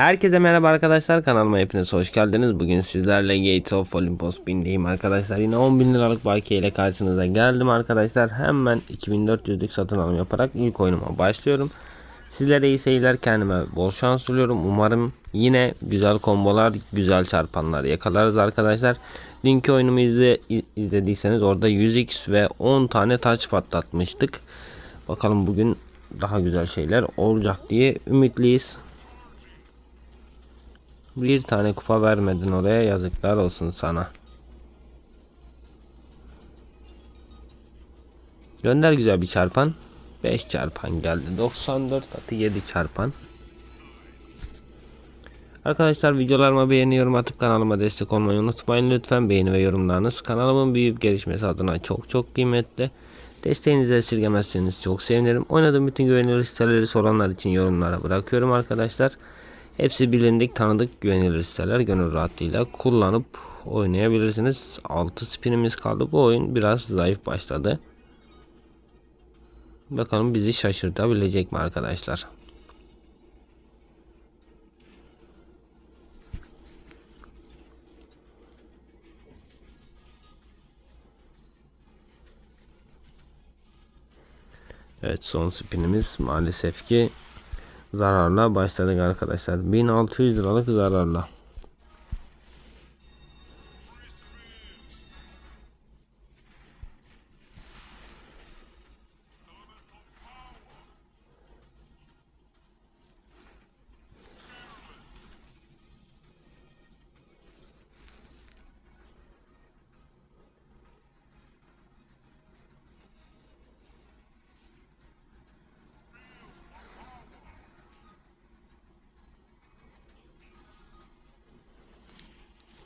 Herkese merhaba arkadaşlar kanalıma hepiniz hoş geldiniz. Bugün sizlerle Gates of Olympus bindeyim arkadaşlar. Yine 10.000 liralık bakiye ile karşınıza geldim arkadaşlar. Hemen 2400'lük satın alım yaparak ilk oyunuma başlıyorum. Sizlere iyi seyirler kendime bol şans diliyorum. Umarım yine güzel kombolar güzel çarpanlar yakalarız arkadaşlar. Dünkü oyunumu izle, izlediyseniz orada 100x ve 10 tane taç patlatmıştık. Bakalım bugün daha güzel şeyler olacak diye ümitliyiz. Bir tane kupa vermedin oraya yazıklar olsun sana. Gönder güzel bir çarpan. 5 çarpan geldi. 94 atı 7 çarpan. Arkadaşlar videolarıma beğeni yorum atıp kanalıma destek olmayı unutmayın. Lütfen beğeni ve yorumlarınız kanalımın büyüyüp gelişmesi adına çok çok kıymetli. Desteğinizi esirgemezseniz çok sevinirim. Oynadığım bütün güvenilir siteleri soranlar için yorumlara bırakıyorum arkadaşlar. Hepsi bilindik, tanıdık, güvenilir siteler. Gönül rahatlığıyla kullanıp oynayabilirsiniz. 6 spinimiz kaldı. Bu oyun biraz zayıf başladı. Bakalım bizi şaşırtabilecek mi arkadaşlar? Evet son spinimiz maalesef ki zararla başladık arkadaşlar. 1600 liralık zararla.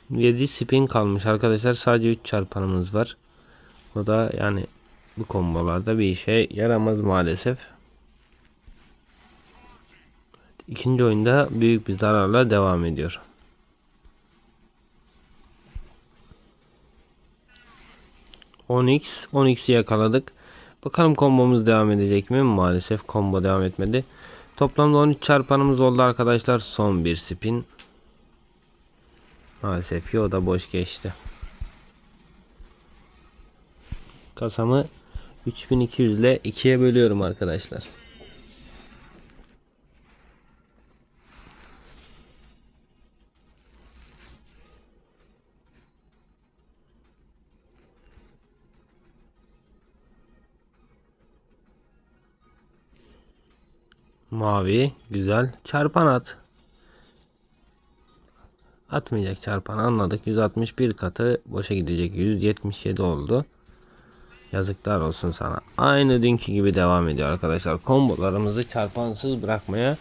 Yedi spin kalmış arkadaşlar. Sadece 3 çarpanımız var. O da yani bu kombolarda bir işe yaramaz maalesef. İkinci oyunda büyük bir zararla devam ediyor. Onyx, Onyx'i yakaladık. Bakalım kombomuz devam edecek mi? Maalesef combo devam etmedi. Toplamda 13 çarpanımız oldu arkadaşlar. Son bir spin. Maalesef ki o da boş geçti. Kasamı 3200 ile 2'ye bölüyorum arkadaşlar. Mavi güzel çarpan at. Atmayacak çarpan anladık. 161 katı boşa gidecek. 177 oldu. Yazıklar olsun sana. Aynı dünkü gibi devam ediyor arkadaşlar. Kombolarımızı çarpansız bırakmaya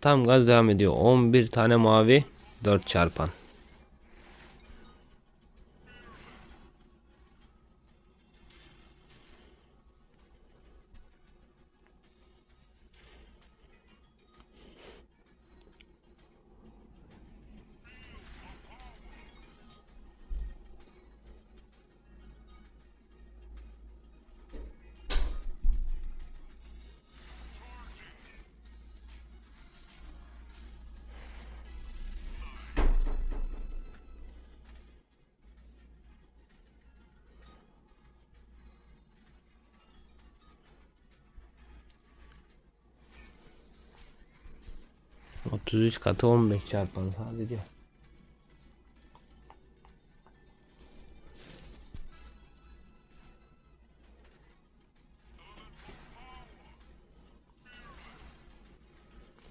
tam gaz devam ediyor. 11 tane mavi 4 çarpan. Otuz üç katı 15 çarpan sadece.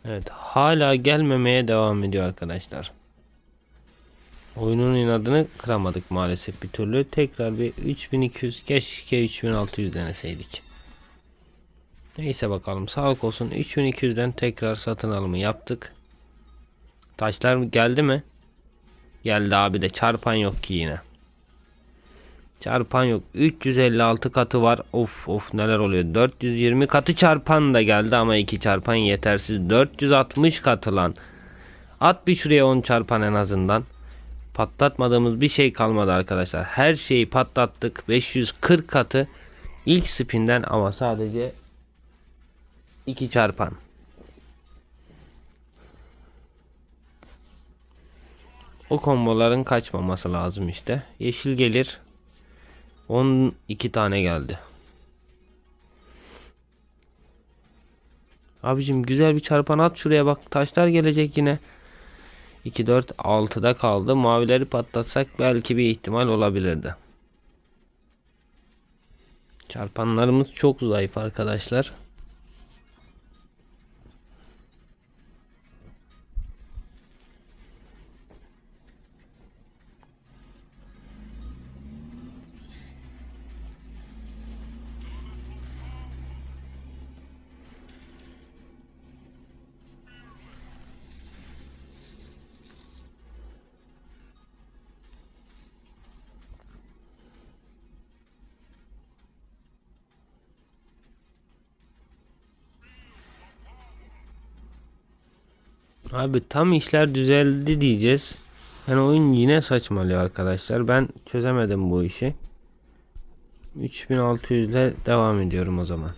Evet hala gelmemeye devam ediyor arkadaşlar. Oyunun inadını kıramadık maalesef bir türlü. Tekrar bir 3200 keşke 3600 deneseydik. Neyse bakalım sağlık olsun 3200'den tekrar satın alımı yaptık. Taşlar geldi mi? Geldi abi de çarpan yok ki yine. Çarpan yok. 356 katı var. Of of neler oluyor. 420 katı çarpan da geldi ama 2 çarpan yetersiz. 460 katı lan. At bir şuraya 10 çarpan en azından. Patlatmadığımız bir şey kalmadı arkadaşlar. Her şeyi patlattık. 540 katı ilk spinden ama sadece 2 çarpan. O komboların kaçmaması lazım işte. Yeşil gelir. 12 tane geldi. Abicim güzel bir çarpan at şuraya bak. Taşlar gelecek yine. 2 4 6'da kaldı. Mavileri patlatsak belki bir ihtimal olabilirdi. Çarpanlarımız çok zayıf arkadaşlar. Abi tam işler düzeldi diyeceğiz. Yani oyun yine saçmalıyor arkadaşlar. Ben çözemedim bu işi. 3600 ile devam ediyorum o zaman.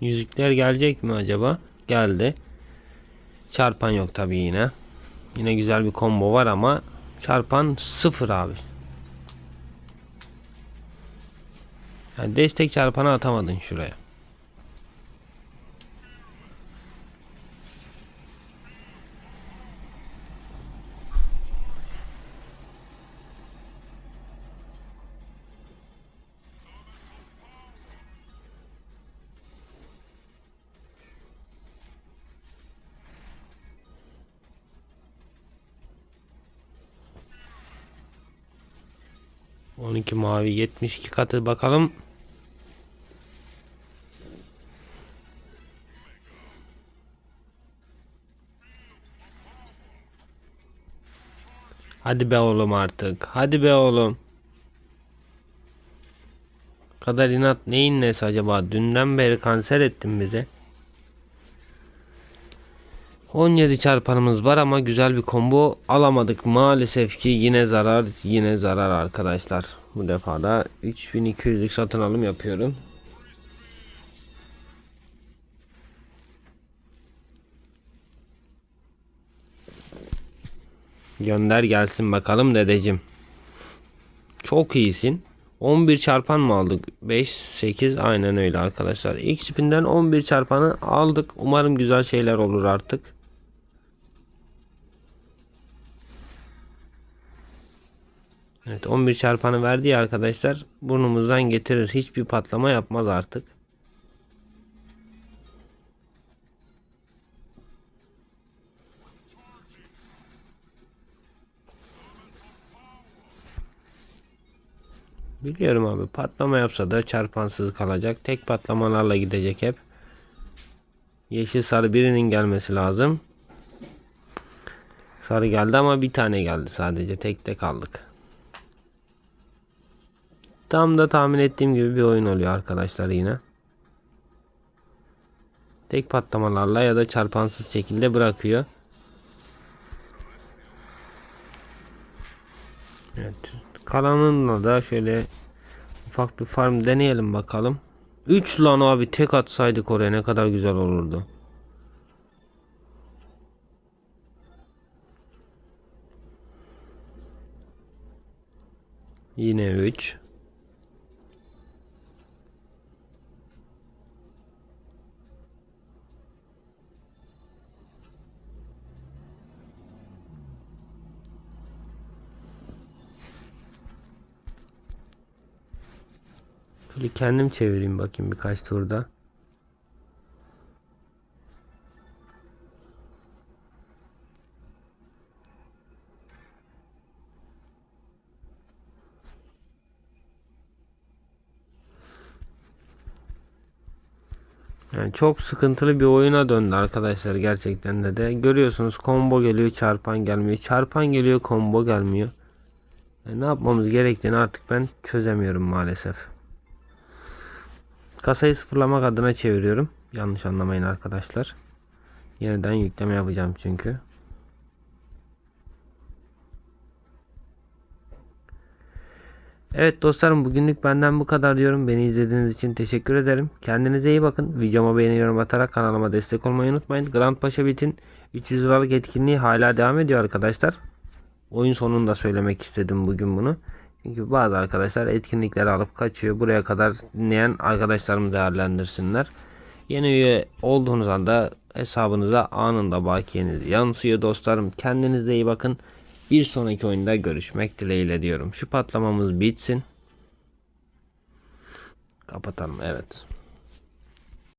Yüzükler gelecek mi acaba? Geldi. Çarpan yok tabi yine. Yine güzel bir combo var ama çarpan sıfır abi. Yani destek çarpanı atamadın şuraya. On iki mavi 72 katı bakalım. Hadi be oğlum artık. Hadi be oğlum. Kadar inat neyin nesi acaba? Dünden beri kanser ettin bize. 17 çarpanımız var ama güzel bir combo alamadık. Maalesef ki yine zarar yine zarar arkadaşlar. Bu defa da 3200'lük satın alım yapıyorum. Gönder gelsin bakalım dedeciğim. Çok iyisin. 11 çarpan mı aldık? 5, 8 aynen öyle arkadaşlar. İlk spinden 11 çarpanı aldık. Umarım güzel şeyler olur artık. Evet 11 çarpanı verdi ya arkadaşlar. Burnumuzdan getirir. Hiçbir patlama yapmaz artık. Biliyorum abi patlama yapsa da çarpansız kalacak. Tek patlamalarla gidecek hep. Yeşil sarı birinin gelmesi lazım. Sarı geldi ama bir tane geldi sadece. Tekte kaldık. Tam da tahmin ettiğim gibi bir oyun oluyor arkadaşlar yine. Tek patlamalarla ya da çarpansız şekilde bırakıyor. Evet. Kalanınla da şöyle ufak bir farm deneyelim bakalım. 3 lan abi tek atsaydık oraya ne kadar güzel olurdu. Yine 3. Şöyle kendim çevireyim bakayım birkaç turda. Yani çok sıkıntılı bir oyuna döndü arkadaşlar gerçekten de de. Görüyorsunuz combo geliyor çarpan gelmiyor. Çarpan geliyor combo gelmiyor. Yani ne yapmamız gerektiğini artık ben çözemiyorum maalesef. Kasayı sıfırlamak adına çeviriyorum. Yanlış anlamayın arkadaşlar. Yeniden yükleme yapacağım çünkü. Evet dostlarım bugünlük benden bu kadar diyorum. Beni izlediğiniz için teşekkür ederim. Kendinize iyi bakın. Videoma beğeni yorum atarak kanalıma destek olmayı unutmayın. Grand Paşa Bit'in 300 liralık etkinliği hala devam ediyor arkadaşlar. Oyun sonunda söylemek istedim bugün bunu. Çünkü bazı arkadaşlar etkinlikleri alıp kaçıyor. Buraya kadar dinleyen arkadaşlarımı değerlendirsinler. Yeni üye olduğunuz anda hesabınıza anında bakiyeniz yansıyor dostlarım. Kendinize iyi bakın. Bir sonraki oyunda görüşmek dileğiyle diyorum. Şu patlamamız bitsin. Kapatalım evet.